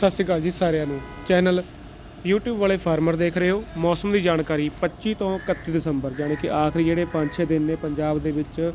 ਸਤਿ ਸ਼੍ਰੀ ਅਕਾਲ ਜੀ ਸਾਰਿਆਂ ਨੂੰ। ਚੈਨਲ YouTube ਵਾਲੇ ਫਾਰਮਰ ਦੇਖ ਰਹੇ ਹੋ। ਮੌਸਮ ਦੀ ਜਾਣਕਾਰੀ 25 ਤੋਂ 31 ਦਸੰਬਰ, ਯਾਨੀ ਕਿ ਆਖਰੀ ਜਿਹੜੇ 5-6 ਦਿਨ ਨੇ ਪੰਜਾਬ ਦੇ ਵਿੱਚ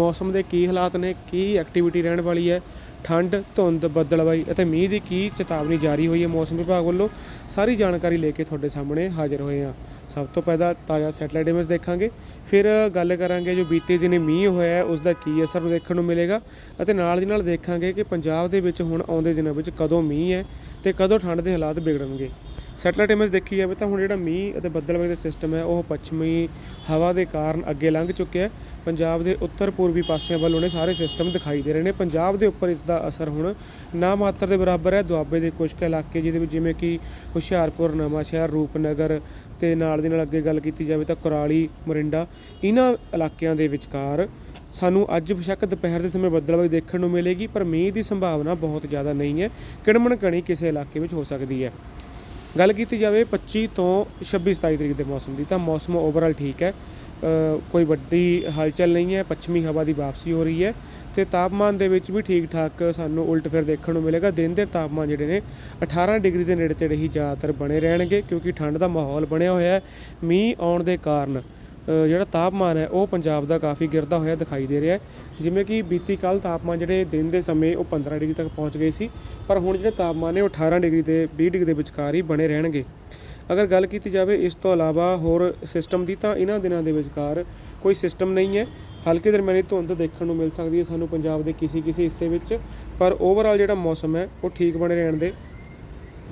ਮੌਸਮ ਦੇ ਕੀ ਹਾਲਾਤ ਨੇ, ਕੀ ਐਕਟੀਵਿਟੀ ਰਹਿਣ ਵਾਲੀ ਹੈ ਠੰਡ, ਧੁੰਦ, ਬੱਦਲਵਾਈ ਅਤੇ ਮੀਂਹ ਦੀ ਕੀ ਚੇਤਾਵਨੀ ਜਾਰੀ ਹੋਈ ਹੈ ਮੌਸਮ ਵਿਭਾਗ ਵੱਲੋਂ? ਸਾਰੀ ਜਾਣਕਾਰੀ ਲੈ ਕੇ ਤੁਹਾਡੇ ਸਾਹਮਣੇ ਹਾਜ਼ਰ ਹੋਏ ਹਾਂ। ਸਭ ਤੋਂ ਪਹਿਲਾਂ ਤਾਜ਼ਾ ਸੈਟਲਾਈਟ ਇਮੇਜ ਦੇਖਾਂਗੇ। ਫਿਰ ਗੱਲ ਕਰਾਂਗੇ ਜੋ ਬੀਤੇ ਦਿਨੇ ਮੀਂਹ ਹੋਇਆ ਹੈ ਉਸ ਦਾ ਕੀ ਅਸਰ ਦੇਖਣ ਨੂੰ ਮਿਲੇਗਾ ਅਤੇ ਨਾਲ ਦੀ ਨਾਲ ਦੇਖਾਂਗੇ ਕਿ ਪੰਜਾਬ ਦੇ ਵਿੱਚ ਹੁਣ ਆਉਂਦੇ ਦਿਨਾਂ ਵਿੱਚ ਕਦੋਂ ਮੀਂਹ ਹੈ ਤੇ ਕਦੋਂ ਠੰਡ ਦੇ ਹਾਲਾਤ ਵਿਗੜਨਗੇ। ਸੈਟਲਾਈਟ ਇਮੇਜ ਦੇਖੀ ਜਾਵੇ ਤਾਂ ਹੁਣ ਜਿਹੜਾ ਮੀਂਹ ਅਤੇ ਬੱਦਲਵਾਈ ਦਾ ਸਿਸਟਮ ਹੈ, ਉਹ ਪੱਛਮੀ ਹਵਾ ਦੇ ਕਾਰਨ ਅੱਗੇ ਲੰਘ ਚੁੱਕਿਆ ਹੈ। ਪੰਜਾਬ ਦੇ ਉੱਤਰ ਪੂਰਬੀ ਪਾਸਿਆਂ ਵੱਲੋਂ ਨੇ ਸਾਰੇ ਸਿਸਟਮ ਦਿਖਾਈ ਦੇ ਰਹੇ ਨੇ। ਪੰਜਾਬ ਦੇ ਉੱਪਰ ਇਸ ਦਾ ਅਸਰ ਹੁਣ ਨਾ ਮਾਤਰ ਦੇ ਬਰਾਬਰ ਹੈ। ਦੁਆਬੇ ਦੇ ਕੁਝ ਕੁ ਇਲਾਕੇ ਜਿਹਦੇ ਵਿੱਚ ਜਿਵੇਂ ਕਿ ਹੁਸ਼ਿਆਰਪੁਰ, ਨਵਾਂਸ਼ਹਿਰ, ਰੂਪਨਗਰ ਤੇ ਨਾਲ ਦੀ ਨਾਲ ਅੱਗੇ ਗੱਲ ਕੀਤੀ ਜਾਵੇ ਤਾਂ ਕੁਰਾਲੀ, ਮੋਰਿੰਡਾ ਇਹਨਾਂ ਇਲਾਕਿਆਂ ਦੇ ਵਿਚਕਾਰ ਸਾਨੂੰ ਅੱਜ ਬੇਸ਼ੱਕ ਦੁਪਹਿਰ ਦੇ ਸਮੇਂ ਬੱਦਲਵਾਈ ਦੇਖਣ ਨੂੰ ਮਿਲੇਗੀ, ਪਰ ਮੀਂਹ ਦੀ ਸੰਭਾਵਨਾ ਬਹੁਤ ਜ਼ਿਆਦਾ ਨਹੀਂ ਹੈ। ਕਿਣਮਣ ਕਣੀ ਕਿਸੇ ਇਲਾਕੇ ਵਿੱਚ ਹੋ ਸਕਦੀ ਹੈ। ਗੱਲ ਕੀਤੀ ਜਾਵੇ 25 ਤੋਂ 26 27 ਤਰੀਕ ਦੇ ਮੌਸਮ ਦੀ, ਤਾਂ ਮੌਸਮ ਓਵਰਆਲ ਠੀਕ ਹੈ। ਕੋਈ ਵੱਡੀ ਹਲਚਲ ਨਹੀਂ ਹੈ, ਪੱਛਮੀ ਹਵਾ ਦੀ ਵਾਪਸੀ ਹੋ ਰਹੀ ਹੈ ਤੇ ਤਾਪਮਾਨ ਦੇ ਵਿੱਚ ਵੀ ਠੀਕ ਠਾਕ ਸਾਨੂੰ ਉਲਟ ਫਿਰ ਦੇਖਣ ਨੂੰ ਮਿਲੇਗਾ। ਦਿਨ ਦੇ ਤਾਪਮਾਨ ਜਿਹੜੇ ਨੇ 18 ਡਿਗਰੀ ਦੇ ਨੇੜੇ ਤੇੜੇ ਹੀ ਜ਼ਿਆਦਾਤਰ ਬਣੇ ਰਹਿਣਗੇ ਕਿਉਂਕਿ ਠੰਡ ਦਾ ਮਾਹੌਲ ਬਣਿਆ ਹੋਇਆ ਹੈ। ਮੀਂਹ ਆਉਣ ਦੇ ਕਾਰਨ ਜਿਹੜਾ ਤਾਪਮਾਨ ਹੈ, ਉਹ ਪੰਜਾਬ ਦਾ ਕਾਫੀ ਗਿਰਦਾ ਹੋਇਆ ਦਿਖਾਈ ਦੇ ਰਿਹਾ ਹੈ। ਜਿਵੇਂ ਕਿ ਬੀਤੀ ਕੱਲ ਤਾਪਮਾਨ ਜਿਹੜੇ ਦਿਨ ਦੇ ਸਮੇਂ ਉਹ 15 ਡਿਗਰੀ ਤੱਕ ਪਹੁੰਚ ਗਏ ਸੀ, ਪਰ ਹੁਣ ਜਿਹੜੇ ਤਾਪਮਾਨ ਨੇ ਉਹ 18 ਡਿਗਰੀ ਤੇ 20 ਡਿਗਰੀ ਦੇ ਵਿਚਕਾਰ ਹੀ ਬਣੇ ਰਹਿਣਗੇ। ਅਗਰ ਗੱਲ ਕੀਤੀ ਜਾਵੇ ਇਸ ਤੋਂ ਇਲਾਵਾ ਹੋਰ ਸਿਸਟਮ ਦੀ, ਤਾਂ ਇਹਨਾਂ ਦਿਨਾਂ ਦੇ ਵਿਚਕਾਰ ਕੋਈ ਸਿਸਟਮ ਨਹੀਂ ਹੈ। ਹਲਕੇ ਦਰਮਿਆਨੀ ਧੁੰਦ ਦੇਖਣ ਨੂੰ ਮਿਲ ਸਕਦੀ ਹੈ ਸਾਨੂੰ ਪੰਜਾਬ ਦੇ ਕਿਸੇ ਕਿਸੇ ਹਿੱਸੇ ਵਿੱਚ, ਪਰ ਓਵਰਆਲ ਜਿਹੜਾ ਮੌਸਮ ਹੈ, ਉਹ ਠੀਕ ਬਣੇ ਰਹਿਣ ਦੇ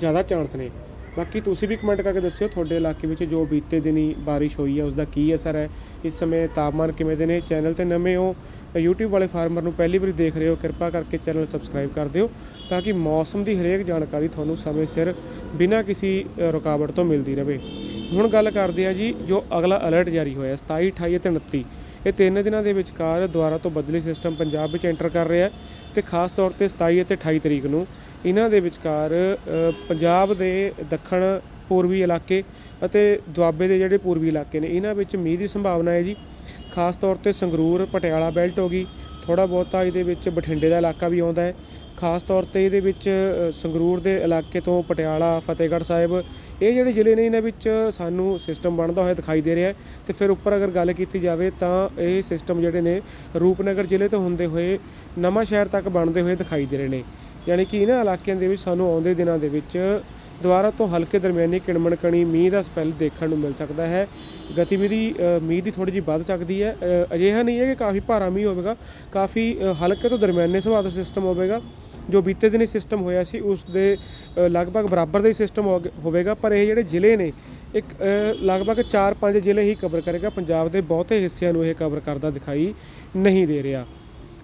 ਜ਼ਿਆਦਾ ਚਾਂਸ ਨੇ। ਬਾਕੀ ਤੁਸੀਂ ਵੀ ਕਮੈਂਟ ਕਰਕੇ ਦੱਸਿਓ ਤੁਹਾਡੇ ਇਲਾਕੇ ਵਿੱਚ ਜੋ ਬੀਤੇ ਦਿਨੀ ਬਾਰਿਸ਼ ਹੋਈ ਹੈ ਉਸ ਦਾ ਕੀ ਅਸਰ ਹੈ? ਇਸ ਸਮੇਂ ਤਾਪਮਾਨ ਕਿਵੇਂ ਦੇ ਨੇ? ਚੈਨਲ ਤੇ ਨਵੇਂ ਹੋ YouTube ਵਾਲੇ ਫਾਰਮਰ ਨੂੰ ਪਹਿਲੀ ਵਾਰੀ ਦੇਖ ਰਹੇ ਹੋ, ਕਿਰਪਾ ਕਰਕੇ ਚੈਨਲ ਸਬਸਕ੍ਰਾਈਬ ਕਰ ਦਿਓ ਤਾਂ ਕਿ ਮੌਸਮ ਦੀ ਹਰੇਕ ਜਾਣਕਾਰੀ ਤੁਹਾਨੂੰ ਸਮੇਂ ਸਿਰ ਬਿਨਾਂ ਕਿਸੇ ਰੁਕਾਵਟ ਤੋਂ ਮਿਲਦੀ ਰਹੇ ਹੁਣ ਗੱਲ ਕਰਦੇ ਆ ਜੀ, ਜੋ ਅਗਲਾ ਅਲਰਟ ਜਾਰੀ ਹੋਇਆ 27 28 ਅਤੇ 29 ਇਹ ਤਿੰਨ ਦਿਨਾਂ ਦੇ ਵਿਚਕਾਰ ਦੁਆਰਾ ਤੋਂ ਬਦਲੀ ਸਿਸਟਮ ਪੰਜਾਬ ਵਿੱਚ ਐਂਟਰ ਕਰ ਰਿਹਾ ਹੈ ਤੇ ਖਾਸ ਤੌਰ ਤੇ 27 ਅਤੇ 28 ਤਰੀਕ ਨੂੰ। ਇਹਨਾਂ ਦੇ ਵਿਚਕਾਰ ਪੰਜਾਬ ਦੇ ਦੱਖਣ ਪੂਰਬੀ ਇਲਾਕੇ ਅਤੇ ਦੁਆਬੇ ਦੇ ਜਿਹੜੇ ਪੂਰਬੀ ਇਲਾਕੇ ਨੇ, ਇਹਨਾਂ ਵਿੱਚ ਮੀਂਹ ਦੀ ਸੰਭਾਵਨਾ ਹੈ ਜੀ। ਖਾਸ ਤੌਰ ਤੇ ਸੰਗਰੂਰ, ਪਟਿਆਲਾ ਬੈਲਟ ਹੋ ਗਈ ਥੋੜਾ ਬਹੁਤਾ ਇਹਦੇ ਵਿੱਚ ਬਠਿੰਡੇ ਦਾ ਇਲਾਕਾ ਵੀ ਆਉਂਦਾ ਹੈ। ਖਾਸ ਤੌਰ ਤੇ ਇਹਦੇ ਵਿੱਚ ਸੰਗਰੂਰ ਦੇ ਇਲਾਕੇ ਤੋਂ ਪਟਿਆਲਾ, ਫਤਿਹਗੜ੍ਹ ਸਾਹਿਬ, ਇਹ ਜਿਹੜੇ ਜ਼ਿਲ੍ਹੇ ਨੇ, ਇਹਨਾਂ ਵਿੱਚ ਸਾਨੂੰ ਸਿਸਟਮ ਬਣਦਾ ਹੋਇਆ ਦਿਖਾਈ ਦੇ ਰਿਹਾ ਹੈ। ਤੇ ਫਿਰ ਉੱਪਰ ਅਗਰ ਗੱਲ ਕੀਤੀ ਜਾਵੇ ਤਾਂ ਇਹ ਸਿਸਟਮ ਜਿਹੜੇ ਨੇ ਰੂਪਨਗਰ ਜ਼ਿਲ੍ਹੇ ਤੋਂ ਹੁੰਦੇ ਹੋਏ ਨਵਾਂ ਸ਼ਹਿਰ ਤੱਕ ਬਣਦੇ ਹੋਏ ਦਿਖਾਈ ਦੇ ਰਹੇ ਨੇ। ਯਾਨੀ ਕਿ ਇਹਨਾਂ ਇਲਾਕਿਆਂ ਦੇ ਵਿੱਚ ਸਾਨੂੰ ਆਉਂਦੇ ਦਿਨਾਂ ਦੇ ਵਿੱਚ ਦੁਬਾਰਾ ਤੋਂ ਹਲਕੇ ਦਰਮਿਆਨੀ ਕਿਣਮਣ ਕਣੀ ਮੀਂਹ ਦਾ ਸਪੈਲ ਦੇਖਣ ਨੂੰ ਮਿਲ ਸਕਦਾ ਹੈ। ਗਤੀਵਿਧੀ ਮੀਂਹ ਦੀ ਥੋੜੀ ਜਿਹੀ ਵੱਧ ਸਕਦੀ ਹੈ। ਅਜਿਹਾ ਨਹੀਂ ਹੈ ਕਿ ਕਾਫੀ ਭਾਰਾ ਮੀਂਹ ਹੋਵੇਗਾ, ਕਾਫੀ ਹਲਕੇ ਤੋਂ ਦਰਮਿਆਨੇ ਸੁਭਾਅ ਦਾ ਸਿਸਟਮ ਹੋਵੇਗਾ। ਜੋ ਬੀਤੇ ਦਿਨੀ ਸਿਸਟਮ ਹੋਇਆ ਸੀ, ਉਸ ਦੇ ਲਗਭਗ ਬਰਾਬਰ ਦਾ ਹੀ ਸਿਸਟਮ ਹੋਵੇਗਾ, ਪਰ ਇਹ ਜਿਹੜੇ ਜ਼ਿਲ੍ਹੇ ਨੇ, ਇੱਕ ਲਗਭਗ 4-5 ਜ਼ਿਲ੍ਹੇ ਹੀ ਕਵਰ ਕਰੇਗਾ। ਪੰਜਾਬ ਦੇ ਬਹੁਤੇ ਹਿੱਸਿਆਂ ਨੂੰ ਇਹ ਕਵਰ ਕਰਦਾ ਦਿਖਾਈ ਨਹੀਂ ਦੇ ਰਿਹਾ।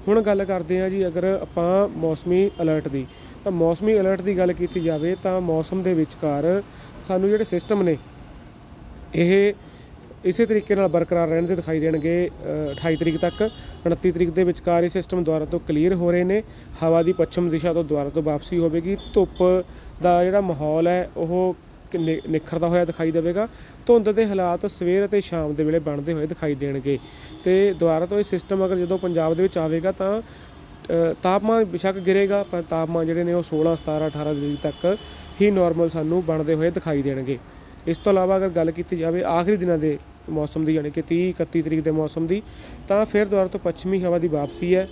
ਹੁਣ ਗੱਲ ਕਰਦੇ ਹਾਂ ਜੀ ਅਗਰ ਆਪਾਂ ਮੌਸਮੀ ਅਲਰਟ ਦੀ ਤਾਂ ਮੌਸਮੀ ਅਲਰਟ ਦੀ ਗੱਲ ਕੀਤੀ ਜਾਵੇ ਤਾਂ ਮੌਸਮ ਦੇ ਵਿਚਕਾਰ ਸਾਨੂੰ ਜਿਹੜੇ ਸਿਸਟਮ ਨੇ ਇਹ ਇਸੇ ਤਰੀਕੇ ਨਾਲ ਬਰਕਰਾਰ ਰਹਿਣ ਦੇ ਦਿਖਾਈ ਦੇਣਗੇ ਅ, 28 ਤਰੀਕ ਤੱਕ 29 ਤਰੀਕ ਦੇ ਵਿਚਕਾਰ ਇਹ ਸਿਸਟਮ ਦੁਆਰਾ ਤੋਂ ਕਲੀਅਰ ਹੋ ਰਹੇ ਨੇ ਹਵਾ ਦੀ ਪੱਛਮ ਦਿਸ਼ਾ ਤੋਂ ਦੁਆਰਾ ਤੋਂ ਵਾਪਸੀ ਹੋਵੇਗੀ ਧੁੱਪ ਦਾ ਜਿਹੜਾ ਮਾਹੌਲ ਹੈ ਉਹ ਨਿਖਰਦਾ ਹੋਇਆ ਦਿਖਾਈ ਦੇਵੇਗਾ। ਧੁੰਦ ਦੇ ਹਾਲਾਤ ਸਵੇਰ ਅਤੇ ਸ਼ਾਮ ਦੇ ਵੇਲੇ ਬਣਦੇ ਹੋਏ ਦਿਖਾਈ ਦੇਣਗੇ। ਤੇ ਦੁਬਾਰਾ ਤੋਂ ਇਹ ਸਿਸਟਮ ਅਗਰ ਜਦੋਂ ਪੰਜਾਬ ਦੇ ਵਿੱਚ ਆਵੇਗਾ ਤਾਂ ਤਾਪਮਾਨ ਬਿਸ਼ੱਕ ਗਿਰੇਗਾ, ਪਰ ਤਾਪਮਾਨ ਜਿਹੜੇ ਨੇ ਉਹ 16 17 18 ਡਿਗਰੀ ਤੱਕ ਹੀ ਨਾਰਮਲ ਸਾਨੂੰ ਬਣਦੇ ਹੋਏ ਦਿਖਾਈ ਦੇਣਗੇ। ਇਸ ਤੋਂ ਇਲਾਵਾ ਅਗਰ ਗੱਲ ਕੀਤੀ ਜਾਵੇ, ਆਖਰੀ ਦਿਨਾਂ ਦੇ ਮੌਸਮ ਦੀ, ਯਾਨੀ ਕਿ 30 31 ਤਰੀਕ ਦੇ ਮੌਸਮ ਦੀ, ਤਾਂ ਫਿਰ ਦੁਬਾਰਾ ਤੋਂ ਪੱਛਮੀ ਹਵਾ ਦੀ ਵਾਪਸੀ ਹੈ।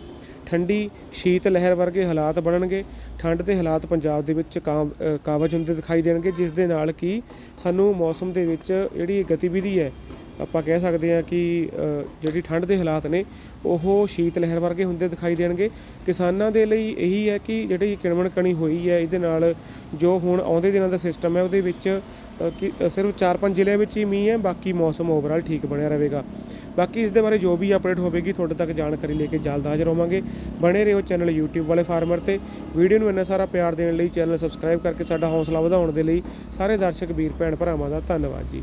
ਠੰਡੀ, ਸ਼ੀਤ ਲਹਿਰ ਵਰਗੇ ਹਾਲਾਤ ਬਣਨਗੇ। ਠੰਡ ਦੇ ਹਾਲਾਤ ਪੰਜਾਬ ਦੇ ਵਿੱਚ ਕਾਮ- ਕਾਬਜ ਹੁੰਦੇ ਦਿਖਾਈ ਦੇਣਗੇ, ਜਿਸ ਦੇ ਨਾਲ ਕਿ ਸਾਨੂੰ ਮੌਸਮ ਦੇ ਵਿੱਚ ਜਿਹੜੀ ਗਤੀਵਿਧੀ ਹੈ, ਆਪਾਂ ਕਹਿ ਸਕਦੇ ਹਾਂ ਕਿ ਜਿਹੜੀ ਠੰਡ ਦੇ ਹਾਲਾਤ ਨੇ, ਉਹ ਸ਼ੀਤ ਲਹਿਰ ਵਰਗੇ ਹੁੰਦੇ ਦਿਖਾਈ ਦੇਣਗੇ। ਕਿਸਾਨਾਂ ਦੇ ਲਈ ਇਹੀ ਹੈ ਕਿ ਜਿਹੜੀ ਕਿਣਮਣ ਕਣੀ ਹੋਈ ਹੈ, ਇਹਦੇ ਨਾਲ ਜੋ ਹੁਣ ਆਉਂਦੇ ਦਿਨਾਂ ਦਾ ਸਿਸਟਮ ਹੈ, ਉਹਦੇ ਵਿੱਚ ਕਿ ਸਿਰਫ 4-5 ਜ਼ਿਲ੍ਹਿਆਂ ਵਿੱਚ ਹੀ ਮੀਂਹ ਹੈ, ਬਾਕੀ ਮੌਸਮ ਓਵਰਆਲ ਠੀਕ ਬਣਿਆ ਰਹੇਗਾ। ਬਾਕੀ ਇਸ ਦੇ ਬਾਰੇ ਜੋ ਵੀ ਅਪਡੇਟ ਹੋਵੇਗੀ, ਤੁਹਾਡੇ ਤੱਕ ਜਾਣਕਾਰੀ ਲੈ ਕੇ ਜਲਦ ਹਾਜ਼ਰ ਹੋਵਾਂਗੇ ਬਣੇ ਰਹੋ ਚੈਨਲ YouTube ਵਾਲੇ ਫਾਰਮਰ ਤੇ। ਵੀਡੀਓ ਨੂੰ ਇੰਨਾ ਸਾਰਾ ਪਿਆਰ ਦੇਣ ਲਈ ਚੈਨਲ ਸਬਸਕ੍ਰਾਈਬ ਕਰਕੇ ਸਾਡਾ ਹੌਸਲਾ ਵਧਾਉਣ ਦੇ ਲਈ ਸਾਰੇ ਦਰਸ਼ਕ, ਵੀਰ, ਭੈਣ ਭਰਾਵਾਂ ਦਾ ਧੰਨਵਾਦ ਜੀ।